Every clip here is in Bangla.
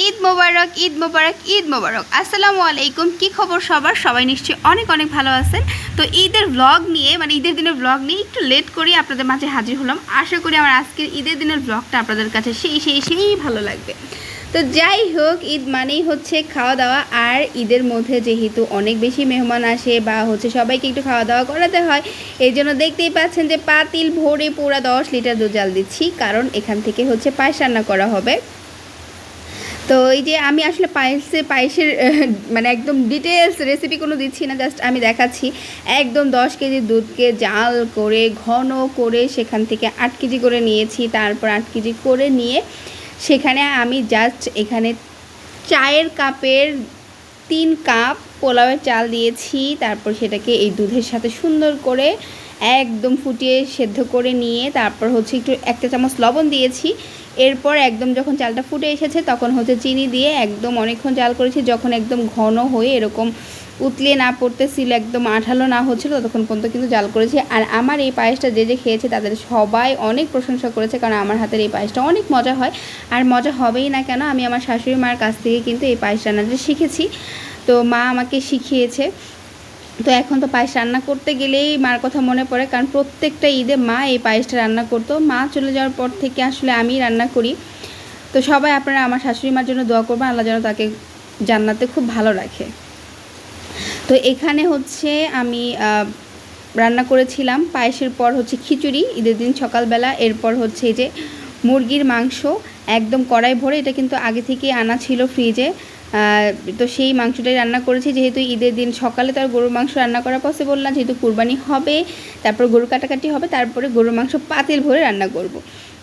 ঈদ মোবারক ঈদ মোবারক ঈদ মোবারক। আসসালামু আলাইকুম। কি খবর সবার? সবাই নিশ্চয়ই অনেক অনেক ভালো আছেন। তো ঈদের ব্লগ নিয়ে মানে ঈদের দিনের ব্লগ নিয়ে একটু লেট করে আপনাদের মাঝে হাজির হলাম। আশা করি আমার আজকের ঈদের দিনের ব্লগটা আপনাদের কাছে সেই সেই সেই ভালো লাগবে। তো যাই হোক, ঈদ মানেই হচ্ছে খাওয়া দাওয়া। আর ঈদের মধ্যে যেহেতু অনেক বেশি মেহমান আসে বা হচ্ছে সবাইকে একটু খাওয়া দাওয়া করাতে হয়, এই জন্য দেখতেই পাচ্ছেন যে পাতিল ভরে পুরা দশ লিটার দুধ জাল দিচ্ছি। কারণ এখান থেকে হচ্ছে পায়েস রান্না করা হবে। তো এই যে আমি আসলে পায়েসে, পায়েসের মানে একদম ডিটেলস রেসিপি কোনো দিচ্ছি না জাস্ট আমি দেখাচ্ছি। একদম দশ কেজি দুধকে জাল করে, ঘন করে সেখান থেকে আট কেজি করে নিয়েছি, তারপর আট কেজি করে নিয়ে সেখানে আমি জাস্ট এখানে চায়ের কাপের তিন কাপ পোলাওয়ের চাল দিয়েছি, তারপর সেটাকে এই দুধের সাথে সুন্দর করে একদম ফুটিয়ে সেদ্ধ করে নিয়ে, তারপর হচ্ছে একটু একটা চামচ লবণ দিয়েছি। এরপর একদম যখন চালটা ফুটে এসেছে, তখন হচ্ছে চিনি দিয়ে একদম অনেকক্ষণ জাল করেছি। যখন একদম ঘন হয়ে এরকম উতলিয়ে না পড়তেছিল, একদম আঠালো না হচ্ছিল, ততক্ষণ পর্যন্ত কিন্তু জাল করেছি। আর আমার এই পায়েসটা যে যে খেয়েছে, তাদের সবাই অনেক প্রশংসা করেছে, কারণ আমার হাতের এই পায়েসটা অনেক মজা হয়। আর মজা হবেই না কেন, আমি আমার শাশুড়ি মার কাছ থেকে কিন্তু এই পায়েস রান্নাটা শিখেছি। তো মা আমাকে শিখিয়েছে। তো এখন তো পায়েস রান্না করতে গেলেই মার কথা মনে পড়ে, কারণ প্রত্যেকটা ঈদে মা এই পায়েসটা রান্না করতো। মা চলে যাওয়ার পর থেকে আসলে আমি রান্না করি। তো সবাই আপনারা আমার শাশুড়ি মার জন্য দোয়া করবেন, আল্লাহ যেন তাকে জান্নাতে খুব ভালো রাখে। তো এখানে হচ্ছে আমি রান্না করেছিলাম। পায়েসের পর হচ্ছে খিচুড়ি, ঈদের দিন সকালবেলা। এরপর হচ্ছে যে মুরগির মাংস, একদম কড়াই ভরে। এটা কিন্তু আগে থেকে আনা ছিল ফ্রিজে। তো সেই মাংসটাই রান্না করেছি। যেহেতু ঈদের দিন সকালে তো আর গরুর মাংস রান্না করা পসিবল না, যেহেতু কুরবানি হবে, তারপর গরু কাটাকাটি হবে, তারপরে গরুর মাংস পাতিল ভরে রান্না করব।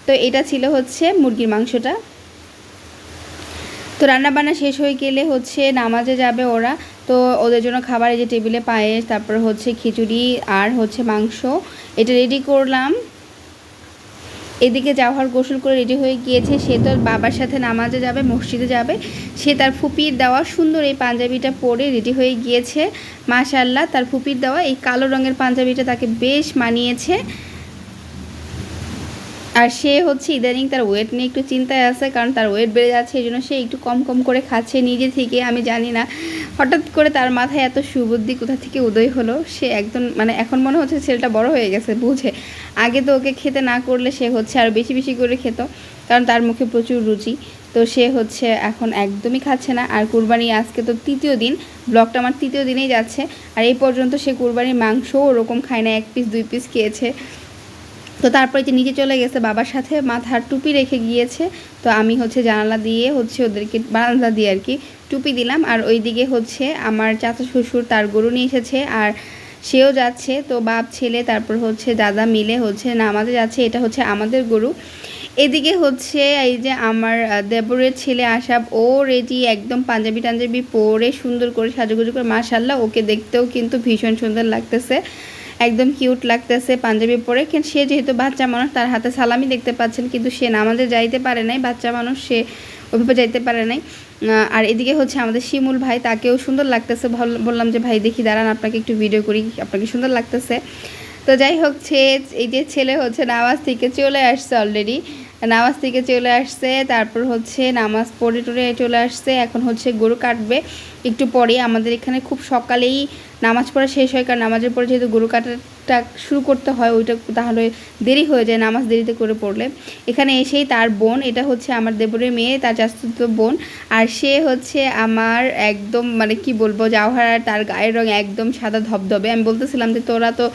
তো এটা ছিল হচ্ছে মুরগির মাংসটা। তো রান্না বান্না শেষ হয়ে গেলে হচ্ছে নামাজে যাবে ওরা। তো ওদের জন্য খাবার এই যে টেবিলে পায়েস, তারপর হচ্ছে খিচুড়ি আর হচ্ছে মাংস। এটা রেডি করলাম। এদিকে যাওয়ার গোসল করে রেডি হয়ে গিয়েছে। সে তো বাবার সাথে নামাজে যাবে, মসজিদে যাবে। সে তার ফুপির দেওয়া সুন্দর এই পাঞ্জাবিটা পরে রেডি হয়ে গিয়েছে। মাশাল্লাহ তার ফুপির দেওয়া এই কালো রঙের পাঞ্জাবিটা তাকে বেশ মানিয়েছে। আর সে হচ্ছে ইদানিং তার ওয়েট নিয়ে একটু চিন্তায় আছে, কারণ তার ওয়েট বেড়ে যাচ্ছে, এই জন্য সে একটু কম কম করে খাচ্ছে নিজে থেকে, আমি জানি না। হঠাৎ করে তার মাথায় এত সুবুদ্ধি কোথা থেকে উদয় হলো? সে একদম মানে এখন মনে হচ্ছে ছেলেটা বড় হয়ে গেছে, বুঝে। আগে তো ওকে খেতে না করলে সে হচ্ছে আরও বেশি বেশি করে খেত, কারণ তার মুখে প্রচুর রুচি। তো সে হচ্ছে এখন একদমই খাচ্ছে না। আর কুরবানি আজকে তো তৃতীয় দিন ব্লগটা আমার তৃতীয় দিনেই যাচ্ছে। আর এই পর্যন্ত সে কুরবানির মাংসও ওরকম খায় না, এক পিস দুই পিস খেয়েছে। তো তারপরে যে নিচে চলে গেছে বাবার সাথে, মাথার টুপি রেখে গিয়েছে। তো আমি হচ্ছে জানালা দিয়ে হচ্ছে ওদেরকে বারান্দা দিয়ে আর কি টুপি দিলাম। আর ওইদিকে হচ্ছে আমার চাচা শ্বশুর তার গরু নিয়ে এসেছে আর সেও যাচ্ছে। তো বাপ, ছেলে, তারপর হচ্ছে দাদা মিলে হচ্ছে নামাজে যাচ্ছে। এটা হচ্ছে আমাদের গরু। এদিকে হচ্ছে এই যে আমার দেবরের ছেলে আসাব ও রেডি একদম পাঞ্জাবি টাঞ্জাবি পরে সুন্দর করে সাজুগুজু করে, মাশাল্লাহ, ওকে দেখতেও কিন্তু ভীষণ সুন্দর লাগতেছে। একদম কিউট লাগতেছে পাঞ্জাবি পরে। সে যেহেতু বাচ্চা মানুষ, তার হাতে সালামি দেখতে পাচ্ছেন, কিন্তু সে নামাজে যাইতে পারে নাই। বাচ্চা মানুষ, সে ওভাবে যাইতে পারে নাই। আর এদিকে হচ্ছে আমাদের শিমুল ভাই, তাকেও সুন্দর লাগতেছে। বল- বললাম যে, ভাই, দেখি, দাঁড়ান, আপনাকে একটু ভিডিও করি। আপনাকে সুন্দর লাগতেছে। তো যাই হোক, সে এই যে ছেলে হচ্ছে নামাজ থেকে চলে আসছে অলরেডি নামাজ থেকে চলে আসছে, তারপর হচ্ছে নামাজ পড়ে টড়ে চলে আসছে। এখন হচ্ছে গরু কাটবে। একটু পরে আমাদের এখানে খুব সকালেই নামাজ পড়া শেষ হয়, কারণ নামাজের পরে যেহেতু গরু কাটাটা শুরু করতে হয়, ওইটা তাহলে দেরি হয়ে যায় নামাজ দেরিতে করে পড়লে। এখানে এসেই তার বোন, এটা হচ্ছে আমার দেবরের মেয়ে, তার চাস্তুত বোন। আর সে হচ্ছে আমার একদম মানে কি বলব, জাওহার, তার গায়ের রং একদম সাদা ধবধবে। আমি বলতেছিলাম যে তোরা তো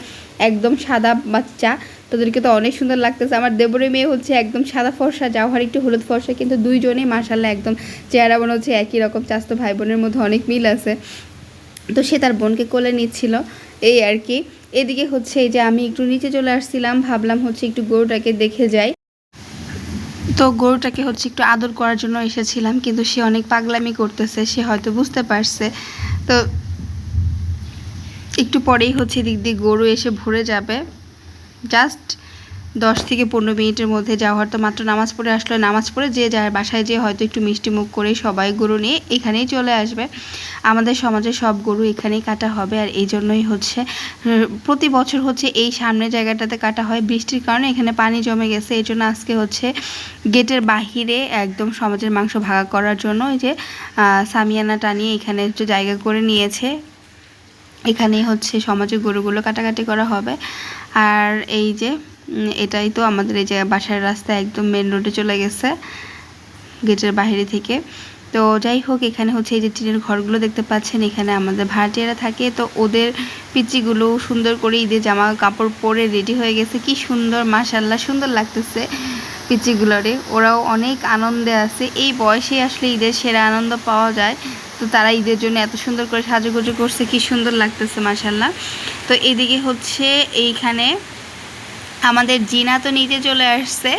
একদম সাদা বাচ্চা। তোদেরকে তো অনেক সুন্দর লাগতেছে। আমার দেবরের মেয়ে হচ্ছে একদম সাদা ফর্সা, জাওহার একটু হলুদ ফর্সা, কিন্তু দুইজনেই মাসাল্লাহ একদম চেহারা মনে হচ্ছে একই রকম। চাস্তো ভাই বোনের মধ্যে অনেক মিল আছে। তো সে তার বোনকে কোলে নিচ্ছিল। এই আর কি। এদিকে হচ্ছে এই যে আমি একটু নিচে চলে আসছিলাম, ভাবলাম হচ্ছে একটু গরুটাকে দেখে যাই। তো গরুটাকে হচ্ছে একটু আদর করার জন্য এসেছিলাম, কিন্তু সে অনেক পাগলামি করতেছে, সে হয়তো বুঝতে পারছে। তো একটু পরেই হচ্ছে এদিক দিয়ে গরু এসে ভরে যাবে। জাস্ট দশ থেকে পনেরো মিনিটের মধ্যে যাওয়া হয়তো মাত্র নামাজ পড়ে আসলে। নামাজ পড়ে যে যার বাসায় যেয়ে হয়তো একটু মিষ্টি মুখ করে সবাই গরু নিয়ে এখানেই চলে আসবে। আমাদের সমাজে সব গরু এখানেই কাটা হবে আর এই জন্যই হচ্ছে প্রতি বছর হচ্ছে এই সামনের জায়গাটাতে কাটা হয়। বৃষ্টির কারণে এখানে পানি জমে গেছে। এই জন্য আজকে হচ্ছে গেটের বাহিরে একদম সমাজের মাংস ভাগা করার জন্য এই যে সামিয়ানা টানিয়ে এখানে একটু জায়গা করে নিয়েছে। এখানেই হচ্ছে সমাজের গরুগুলো কাটাকাটি করা হবে। আর এই যে এটাই তো আমাদের এই যে বাসার রাস্তা একদম মেন রোডে চলে গেছে, গেটের বাইরে থেকে। তো যাই হোক, এখানে হচ্ছে এই যে টিনের ঘরগুলো দেখতে পাচ্ছেন, এখানে আমাদের ভাড়াটিয়ারা থাকে। তো ওদের পিচিগুলো সুন্দর করে ঈদের জামা কাপড় পরে রেডি হয়ে গেছে। কি সুন্দর মাশাল্লাহ সুন্দর লাগতেছে পিচিগুলোরে। ওরাও অনেক আনন্দে আছে। এই বয়সে আসলে ঈদের সেরা আনন্দ পাওয়া যায়। তো তারা ঈদের জন্য এত সুন্দর করে সাজুগুজু করছে, কি সুন্দর লাগতেছে মাশাল্লাহ তো এদিকে হচ্ছে এইখানে আমাদের জিনা তো নিচে চলে আসছে।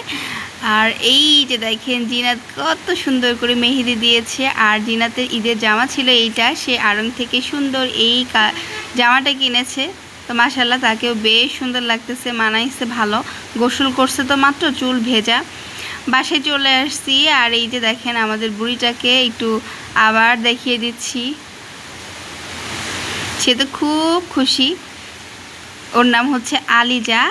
আর এই যে দেখেন, জিনাত কত সুন্দর করে মেহেদি দিয়েছে। আর জিনাতের ঈদের জামা ছিল এইটা, সে আড়ং থেকে সুন্দর এই জামাটা কিনেছে। তো মাসাল্লাহ তাকেও বেশ সুন্দর লাগতেছে, মানাইছে ভালো। গোসল করছে তো মাত্র চুল ভেজা। বাসায় চলে আসছি, আর এই যে দেখেন, আমাদের বুড়িটাকে একটু আবার দেখিয়ে দিচ্ছি। সে তো খুব খুশি। ওর নাম হচ্ছে আলিজা।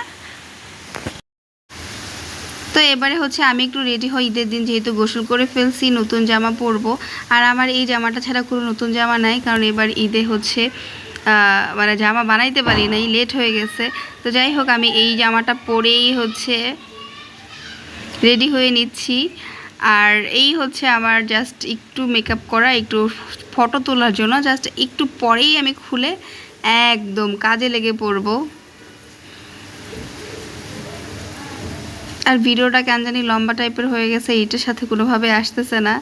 তো এবারে হচ্ছে আমি একটু রেডি হই ঈদের দিন, যেহেতু গোসল করে ফেলছি, নতুন জামা পরবো। আর আমার এই জামাটা ছাড়া কোনো নতুন জামা নাই, কারণ এবার ঈদে হচ্ছে মানে জামা বানাইতে পারি নাই লেট হয়ে গেছে। তো যাই হোক, আমি এই জামাটা পরেই হচ্ছে রেডি হয়ে নিচ্ছি। আর এই হচ্ছে আমার জাস্ট একটু মেকআপ করা, একটু ফটো তোলার জন্য জাস্ট একটু পরেই আমি খুলে একদম কাজে লেগে পড়ব। আর ভিডিওটা কেন জানি লম্বা টাইপের হয়ে গেছে এইটার সাথে কোনোভাবে আসতেছে না।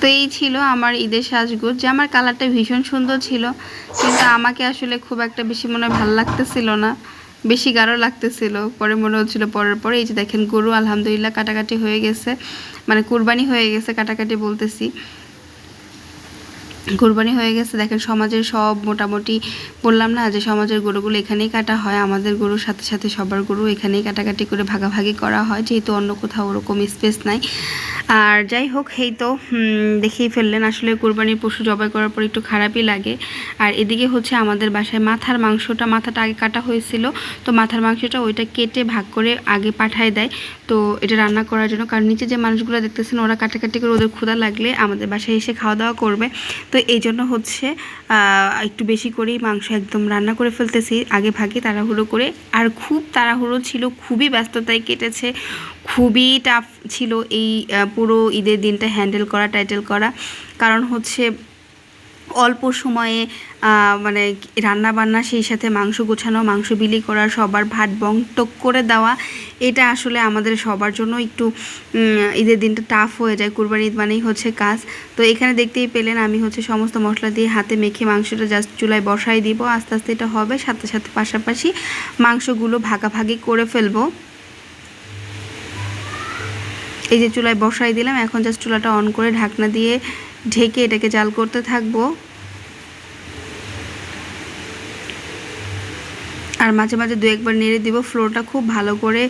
তো এই ছিল আমার ঈদের সাজগোজ, যে আমার কালারটা ভীষণ সুন্দর ছিল, কিন্তু আমাকে আসলে খুব একটা বেশি মনে হয় ভালো লাগতেছিল না। বেশি গাঢ় লাগতেছিল। পরে মনে হচ্ছিল পরের পরে, এই যে দেখেন গরু, আলহামদুলিল্লাহ কাটাকাটি হয়ে গেছে। মানে কুরবানি হয়ে গেছে কাটাকাটি বলতেছি। কোরবানি হয়ে গেছে, দেখেন সমাজের সব মোটামুটি বললাম না যে সমাজের গরুগুলো এখানেই কাটা হয়, আমাদের গরুর সাথে সাথে সবার গরু এখানেই কাটাকাটি করে ভাগাভাগি করা হয়, যেহেতু অন্য কোথাও ওরকম স্পেস নাই। আর যাই হোক, এই তো দেখেই ফেললেন। আসলে কোরবানির পশু জবাই করার পর একটু খারাপই লাগে। আর এদিকে হচ্ছে আমাদের বাসায় মাথার মাংসটা, মাথাটা আগে কাটা হয়েছিল। তো মাথার মাংসটা ওইটা কেটে ভাগ করে আগে পাঠায় দেয়। তো এটা রান্না করার জন্য, কারণ নিচে যে মানুষগুলো দেখতেছেন, ওরা কাটাকাটি করে ওদের ক্ষুধা লাগলে আমাদের বাসায় এসে খাওয়া দাওয়া করবে। তো এই জন্য হচ্ছে একটু বেশি করেই মাংস একদম রান্না করে ফেলতেছি। আগে ভাগে তাড়াহুড়ো করে। আর খুব তাড়াহুড়ো ছিল, খুবই ব্যস্ততায় কেটেছে। খুবই টাফ ছিল এই পুরো ঈদের দিনটা হ্যান্ডেল করা টাইটেল করা। কারণ হচ্ছে অল্প সময়ে মানে রান্না বান্না সেই সাথে মাংস গোছানো, মাংস বিলি করা, সবার ভাত বংটক করে দেওয়া, এটা আসলে আমাদের সবার জন্য একটু ঈদের দিনটা টাফ হয়ে যায়, কুরবানি ঈদ মানেই হচ্ছে কাজ। তো এখানে দেখতেই পেলেন, আমি হচ্ছে সমস্ত মশলা দিয়ে হাতে মেখে মাংসটা জাস্ট চুলায় বসাই দিব, আস্তে আস্তে এটা হবে, সাথে সাথে পাশাপাশি মাংসগুলো ভাগাভাগি করে ফেলব। এই যে চুলায় বসাই দিলাম, এখন জাস্ট চুলাটা অন করে ঢাকনা দিয়ে ঢেকে এটাকে জাল করতে থাকব। আর মাঝে মাঝে দু একবার নেড়ে দিব ফ্লোরটা খুব ভালো করে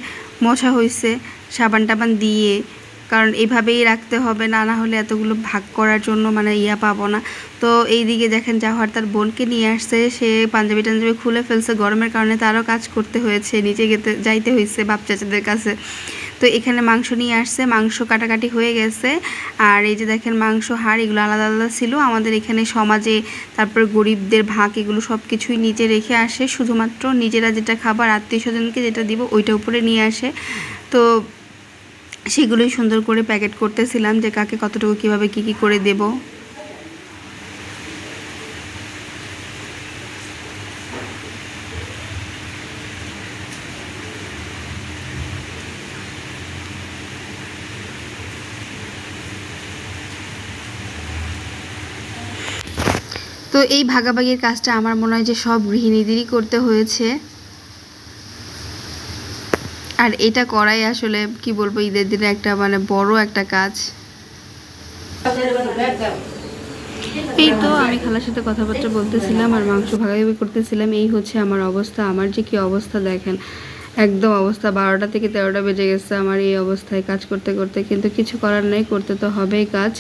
মোছা হয়েছে সাবান টাবান দিয়ে। কারণ এভাবেই রাখতে হবে না না হলে এতগুলো ভাগ করার জন্য মানে ইয়া পাবো না। তো এই দিকে দেখেন জাহর তার বোনকে নিয়ে আসছে, সে পাঞ্জাবি টাঞ্জাবি খুলে ফেলছে, গরমের কারণে তারও কাজ করতে হয়েছে নিচে যেতে যাইতে হয়েছে বাপ চাচাদের কাছে। তো এখানে মাংস নিয়ে আসছে, মাংস কাটাকাটি হয়ে গেছে। আর এই যে দেখেন মাংস, হাড়, এগুলো আলাদা আলাদা ছিল। আমাদের এখানে সমাজে তারপর গরিবদের ভাগ এগুলো সব কিছুই নিচে রেখে আসে। শুধুমাত্র নিজেরা যেটা খাবার আত্মীয় স্বজনকে যেটা দিব ওইটা উপরে নিয়ে আসে। তো সেগুলোই সুন্দর করে প্যাকেট করতেছিলাম যে কাকে কতটুকু, কীভাবে, কী কী করে দেব। তো এই ভাগাভাগির কাজটা আমার মনে হয় যে সব গৃহিণীদেরই করতে হয়েছে। আর এটা করাই আসলে, কি বলব, ঈদের দিনে একটা মানে বড় একটা কাজ। এই তো আমি খালার সাথে কথাবার্তা বলতেছিলাম আর মাংস ভাগাভাগি করতেছিলাম। এই হচ্ছে আমার অবস্থা। আমার যে কি অবস্থা দেখেন, একদম অবস্থা। বারোটা থেকে তেরোটা বেজে গেছে আমার এই অবস্থায় কাজ করতে করতে। কিন্তু কিছু করার নেই, করতে তো হবেই কাজ।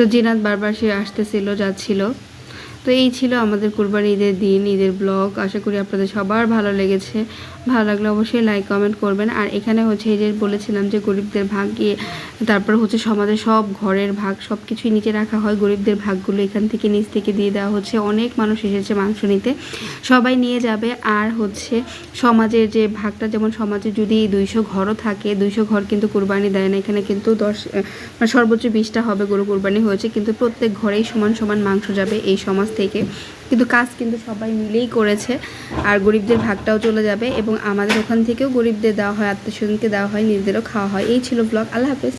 তো জিনাত বারবার সে আসতেছিল যাচ্ছিল। তো এই ছিল আমাদের কুরবানি ঈদের দিন, ঈদের ব্লগ। আশা করি আপনাদের সবার ভালো লেগেছে। ভালো লাগলে অবশ্যই লাইক কমেন্ট করবেন। আর এখানে হচ্ছে এই যে বলেছিলাম যে গরিবদের ভাগ তারপর হচ্ছে সমাজের সব ঘরের ভাগ সব কিছুই নিচে রাখা হয়। গরিবদের ভাগগুলো এখান থেকে নিচ থেকে দিয়ে দেওয়া হচ্ছে। অনেক মানুষ এসেছে মাংস নিতে। সবাই নিয়ে যাবে। আর হচ্ছে সমাজের যে ভাগটা, যেমন সমাজে যদি দুইশো ঘরও থাকে, দুইশো ঘর কিন্তু কুরবানি দেয় না। এখানে কিন্তু দশ মানে সর্বোচ্চ বিশটা হবে গরু কুরবানি হয়েছে। কিন্তু প্রত্যেক ঘরেই সমান সমান মাংস যাবে। এই সমাজ থেকে। কিন্তু কাজ কিন্তু সবাই মিলেই করেছে। আর গরিবদের ভাগটাও চলে যাবে এবং আমাদের ওখান থেকেও গরিবদের দেওয়া হয় আত্মীয় স্বজনকে দেওয়া হয়, নিজেদেরও খাওয়া হয়। এই ছিল ব্লগ আল্লাহ হাফেজ।